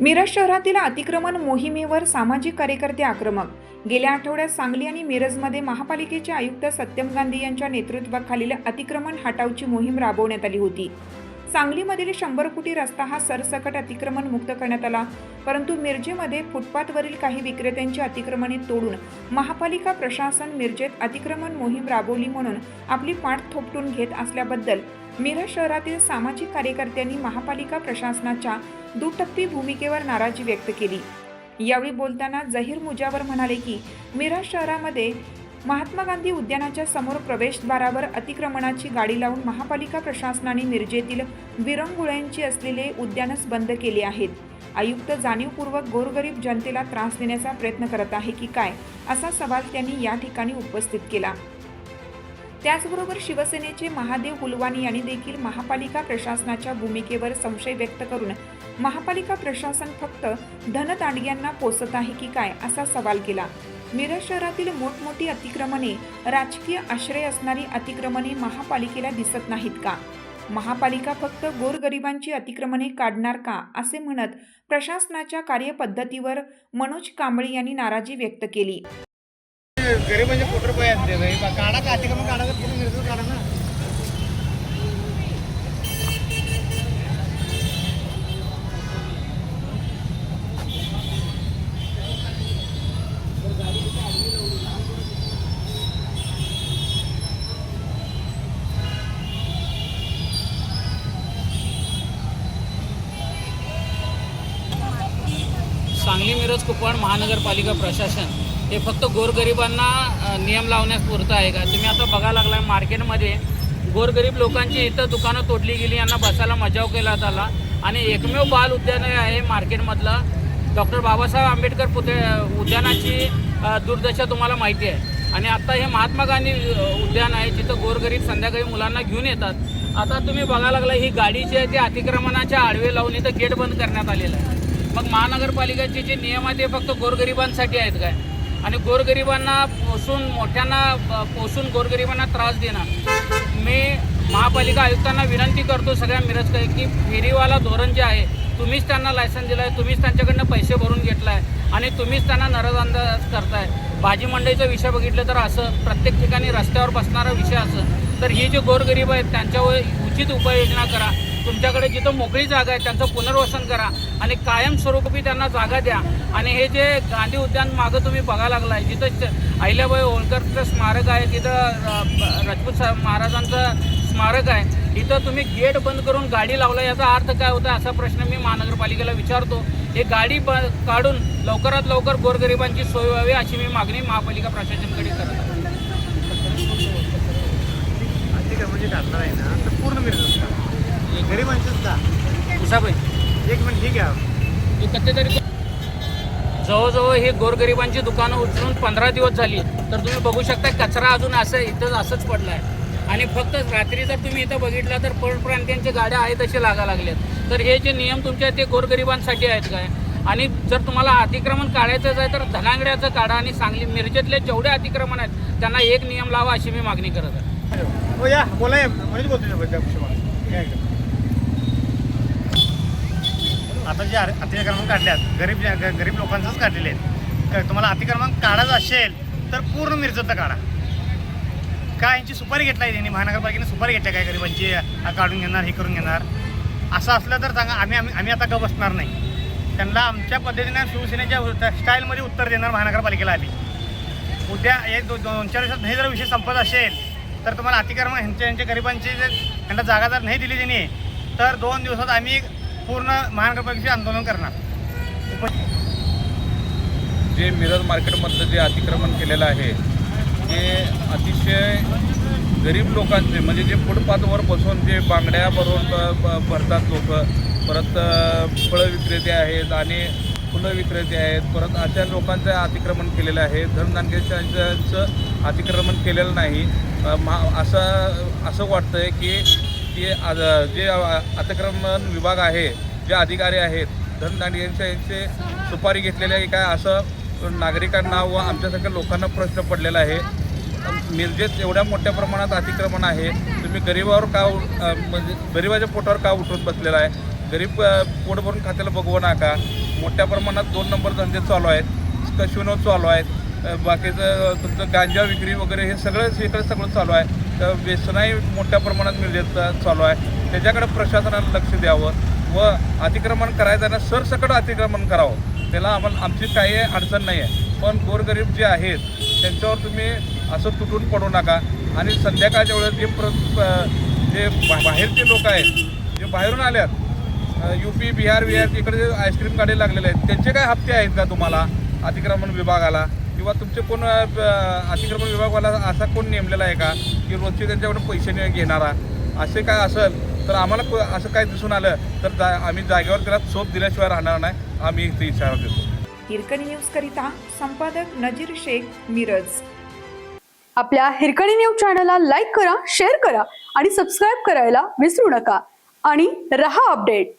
मिरज शहरातील अतिक्रमण मोहिमेवर सामाजिक कार्यकर्ते आक्रमक. गेल्या आठवड्यात सांगली आणि मिरजमध्ये महापालिकेचे आयुक्त सत्यम गांधी यांच्या नेतृत्वाखालील अतिक्रमण हटावची मोहीम राबवण्यात आली होती. सांगलीमधील शंभर फुटी रस्ता हा सरसकट अतिक्रमण मुक्त करण्यात आला. परंतु मिरजेमध्ये फुटपाथवरील काही विक्रेत्यांची अतिक्रमणे तोडून महापालिका प्रशासन मिरजेत अतिक्रमण मोहीम राबवली म्हणून आपली पाठ थोपटून घेत असल्याबद्दल मिरज शहरातील सामाजिक कार्यकर्त्यांनी महापालिका प्रशासनाच्या दुटप्पी भूमिकेवर नाराजी व्यक्त केली. यावेळी बोलताना जहीर मुजावर म्हणाले की मिरज शहरामध्ये महात्मा गांधी उद्यानाच्या समोर प्रवेशद्वारावर अतिक्रमणाची गाडी लावून महापालिका प्रशासनाने मिरजेतील विरंगुळ्यांची असलेले उद्यानच बंद केले आहेत. आयुक्त जाणीवपूर्वक गोरगरीब जनतेला त्रास देण्याचा प्रयत्न करत आहे की काय असा सवाल त्यांनी या ठिकाणी उपस्थित केला. त्याचबरोबर शिवसेनेचे महादेव कुलवानी यांनी देखील महापालिका प्रशासनाच्या भूमिकेवर संशय व्यक्त करून महापालिका प्रशासन फक्त धनतांडग्यांना पोसत आहे की काय असा सवाल केला. मिरज शहरातील मोठमोठी अतिक्रमणे राजकीय आश्रय असणारी अतिक्रमणे महापालिकेला दिसत नाहीत का? महापालिका फक्त गोरगरिबांची अतिक्रमणे काढणार का असे म्हणत प्रशासनाच्या कार्यपद्धतीवर मनोज कांबळे यांनी नाराजी व्यक्त केली. गरीब म्हणजे कोटी रुपये काढा का? अतिक्रमण काढा सांगली मिरज कुपवाड महानगरपालिका प्रशासन हे फक्त गोरगरिबांना नियम लावण्यास पुरतं आहे का? तुम्ही आता बघा लागलाय मार्केटमध्ये गोरगरीब लोकांची इथं दुकानं तोडली गेली यांना बसायला मजाव केला आला आणि एकमेव बाल उद्यान आहे मार्केटमधलं. डॉक्टर बाबासाहेब आंबेडकर पुते उद्यानाची दुर्दशा तुम्हाला माहिती आहे. आणि आत्ता हे महात्मा गांधी उद्यान आहे जिथं गोरगरीब संध्याकाळी मुलांना घेऊन येतात. आता तुम्ही बघा लागला ही गाडी जी आहे ती अतिक्रमणाच्या आडवे लावून इथं गेट बंद करण्यात आलेलं आहे. मग महानगरपालिकेचे जे नियम आहेत ते फक्त गोरगरिबांसाठी आहेत काय? आणि गोरगरिबांना पोसून मोठ्यांना पोसून गोरगरिबांना त्रास देणं. मी महापालिका आयुक्तांना विनंती करतो सगळ्या मिरजकडे की फेरीवाला धोरण जे आहे तुम्हीच त्यांना लायसन दिलं आहे तुम्हीच त्यांच्याकडनं पैसे भरून घेतला आहे आणि तुम्हीच त्यांना नरजअंदाज करताय. भाजी मंडईचा विषय बघितलं तर असं प्रत्येक ठिकाणी रस्त्यावर बसणारा विषय असं. तर ही जे गोरगरीब आहेत त्यांच्यावर उचित उपाययोजना करा. तुमच्याकडे जिथं मोकळी जागा आहे त्यांचं पुनर्वसन करा आणि कायमस्वरूपी त्यांना जागा द्या. आणि हे जे गांधी उद्यान मागं तुम्ही बघायला लागलाय जिथं च- अहिल्याबाई होळकरचं स्मारक आहे तिथं राजपूत महाराजांचं स्मारक आहे. इथं तुम्ही गेट बंद करून गाडी लावला याचा अर्थ काय होता असा प्रश्न मी महानगरपालिकेला विचारतो. हे गाडी ब काढून लवकरात लवकर गोरगरिबांची सोय व्हावी अशी मी मागणी महापालिका प्रशासनाकडे करत. आहे अतिक्रमण जे काढणार आहे ना तर पूर्ण मिळत का गरिबांचंच का? उसाबाई. एक मिनिट ठीक आहे जवळजवळ हे गोरगरिबांची दुकानं उचलून पंधरा दिवस झाली. तर तुम्ही बघू शकता कचरा अजून असं इथं असंच पडला आहे आणि फक्त रात्री जर तुम्ही इथं बघितलं तर परप्रांतीयांच्या गाड्या आहेत तसे लागा लागल्यात. तर हे जे नियम तुमचे आहेत ते गोरगरिबांसाठी आहेत काय? आणि जर तुम्हाला अतिक्रमण काढायचंच आहे तर धनागड्याचं काढा आणि सांगली मिरजेतले जेवढे अतिक्रमण आहेत त्यांना एक नियम लावा अशी मी मागणी करत आहे. हो या बोला म्हणजे बोलतो त्या हिशोबाने. या इकडे. आता जे अतिक्रमण अतिक्रमण काढल्यात गरीब ग- गरीब लोकांचंच काढलेले आहेत. तुम्हाला अतिक्रमण काढायचं असेल तर पूर्ण मिरजतलं काढा. काय यांची सुपारी घेतला आहे त्यांनी? महानगरपालिकेने सुपारी घेतल्या काय गरिबांची? काढून घेणार हे करून घेणार? असं असलं तर सांगा आम्ही आम्ही आम्ही आता ग बसणार नाही? त्यांना आमच्या पद्धतीने शिवसेनेच्या स्टाईलमध्ये उत्तर देणार महानगरपालिकेला आली उद्या एक दो दोन चार दिवसात नाही जर विषय संपत असेल तर तुम्हाला अतिक्रमण ह्यांच्या यांच्या गरिबांची जर त्यांना जागा जर नाही दिली त्यांनी तर दोन दिवसात आम्ही पूर्ण महानगरपालिकेचे आंदोलन करणार. जे मिरज मार्केटमधलं जे अतिक्रमण केलेलं आहे ते अतिशय गरीब लोकांचे म्हणजे जे फुटपाथवर बसून जे बांगड्या भरून ब- भरतात लोक परत फळं विक्रेते आहेत आणि फुलं विक्रेते आहेत परत अशा लोकांचं अतिक्रमण केलेलं आहे. धनदानकेशांचं अतिक्रमण केलेलं नाही. मा महा असं असं आहे की की आज- जे अतिक्रमण विभाग आहे जे अधिकारी आहेत धनदानकेंच्या यांचे सुपारी घेतलेले आहे काय असं नागरिकांना व आमच्यासारख्या लोकांना प्रश्न पडलेला आहे. मिरजेत एवढ्या मोठ्या प्रमाणात अतिक्रमण आहे तुम्ही गरिबावर का म्हणजे गरिबाच्या पोटावर का उठून बसलेला आहे? गरीब पोट भरून खात्याला बघवू नका. मोठ्या प्रमाणात दोन नंबर धंदे चालू आहेत कशिनो चालू आहेत बाकीचं तुमचं गांजा विक्री वगैरे हे सगळं इकडे सगळं चालू आहे. व्यसनही मोठ्या प्रमाणात मिळत चालू आहे. त्याच्याकडे प्रशासनानं लक्ष द्यावं व अतिक्रमण करायचं सरसकट अतिक्रमण करावं. त्याला आम्हाला आमची काही अडचण नाही आहे पण गोरगरीब जे आहेत त्यांच्यावर तुम्ही असं तुटून पडू नका. आणि संध्याकाळच्या वेळेस जे प्र जे बा- बाहेरचे लोक आहेत जे बाहेरून आल्यात यू पी बिहार बिहार इकडे जे आईस्क्रीम गाडी लागलेले आहेत त्यांचे काय हप्ते आहेत का तुम्हाला अतिक्रमण विभागाला? किंवा तुमचे कोण अतिक्रमण विभागवाला असा कोण नेमलेला आहे का? की रोजचे त्यांच्याकडून पैसे घेणारा? असे काय असेल तर आम्हाला असं काय दिसून आलं तर जा आम्ही जागेवर त्याला सोप दिल्याशिवाय राहणार नाही आम्ही इथे इशारा देतो. हिरकणी न्यूज करिता संपादक नजीर शेख मिरज. आपल्या हिरकणी न्यूज चॅनलला लाईक करा शेअर करा आणि सबस्क्राईब करायला विसरू नका. आणि रहा अपडेट.